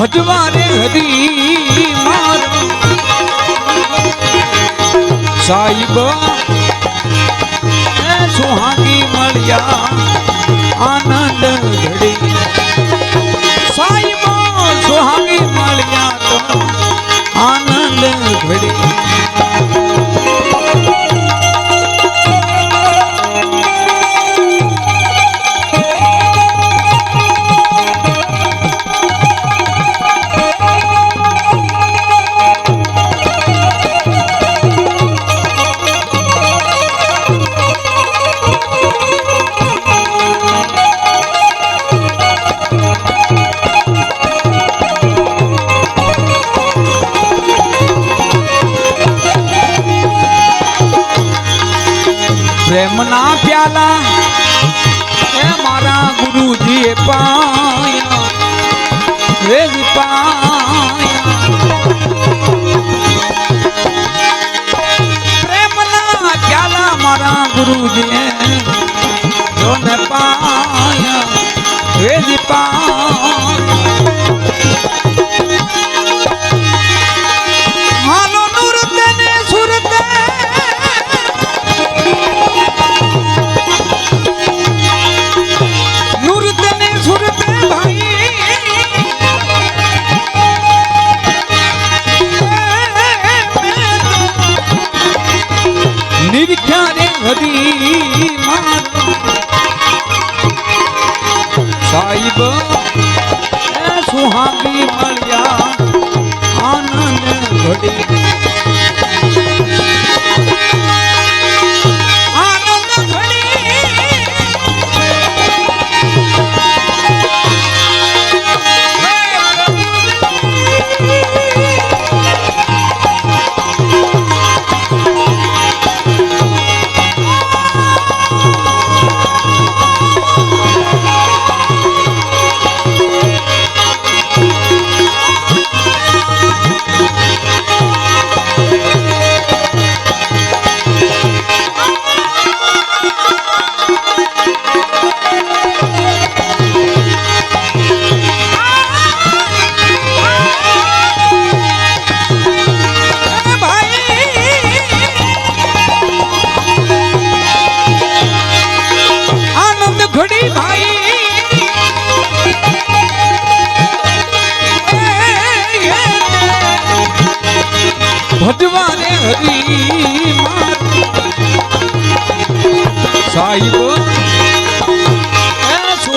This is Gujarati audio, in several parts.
ભજવાને હરી માર. સાહેબ સુહાગી મળ્યા આનંદ પ્રેમના પ્યાલા એ મારા ગુરુજીએ પાયા એ પાયા પ્રેમના પ્યાલા મારા ગુરુજીએ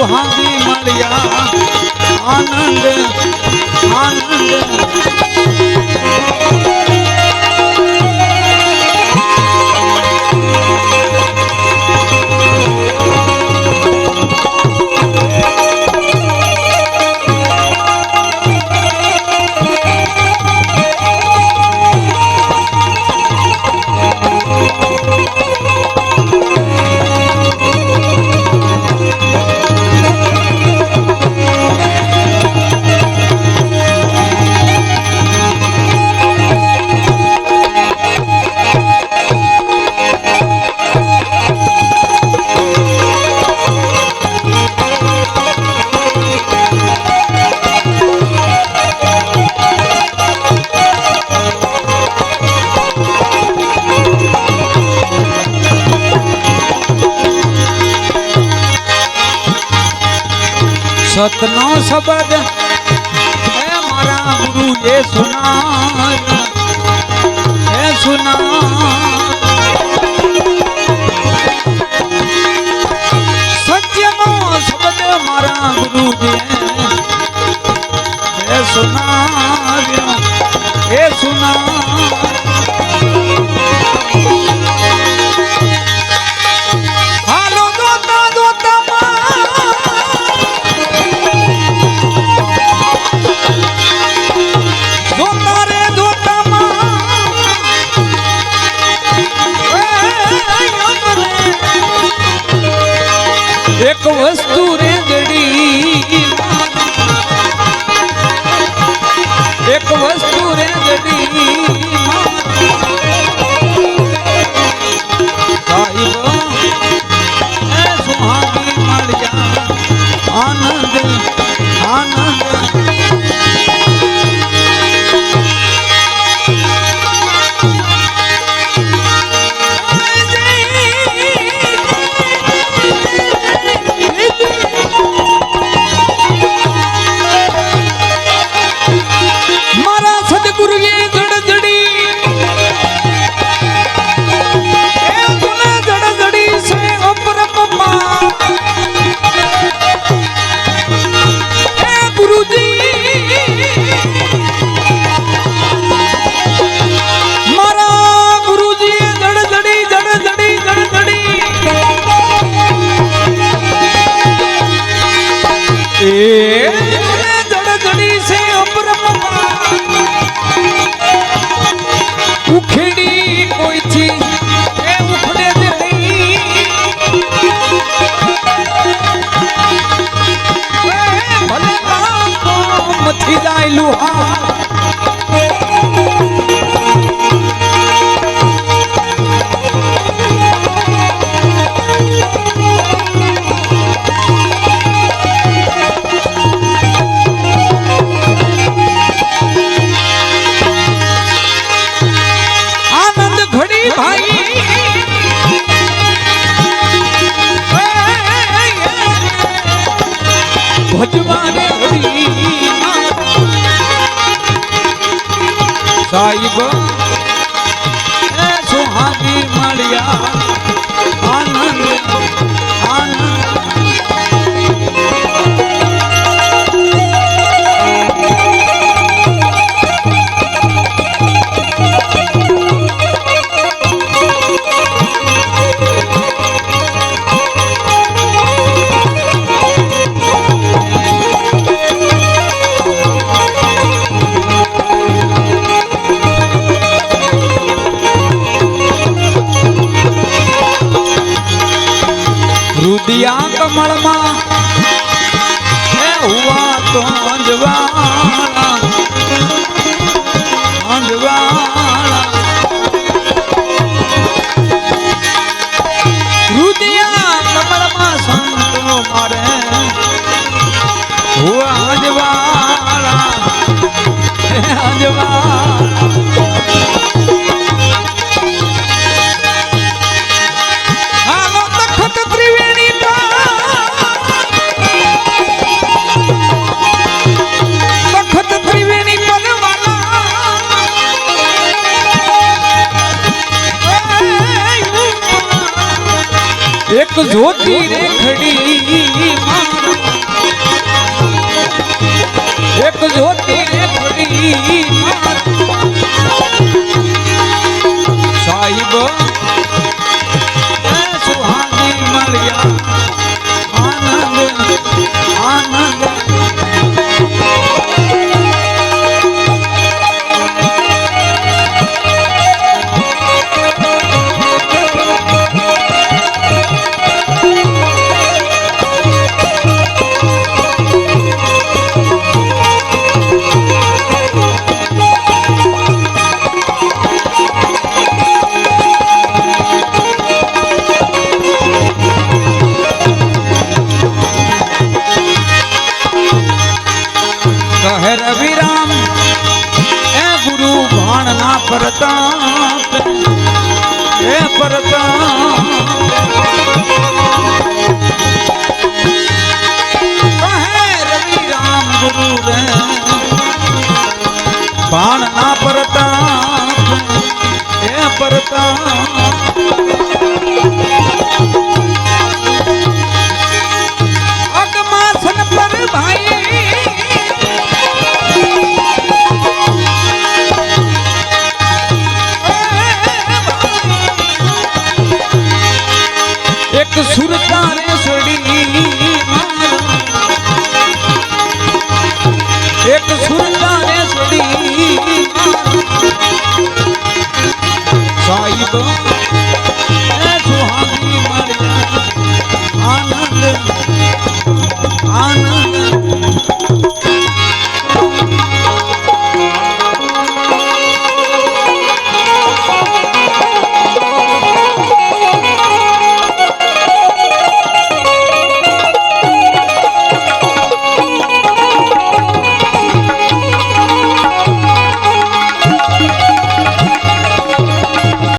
સુહાગી મળ્યા આનંદ આનંદ ગુરુ એ સુનાર એ ઉખેડી કોઈથી એ ઉખડે જ નહીં લુહાર ભજવાને ઘડી સાહેબ સુહાગી મળ્યા. હુવા જ્યોતિ રે પરતાપ એ પરતાપ. કહે રવિરામ ગુરુ રે ભાણ ના પરતાપ. সুরকার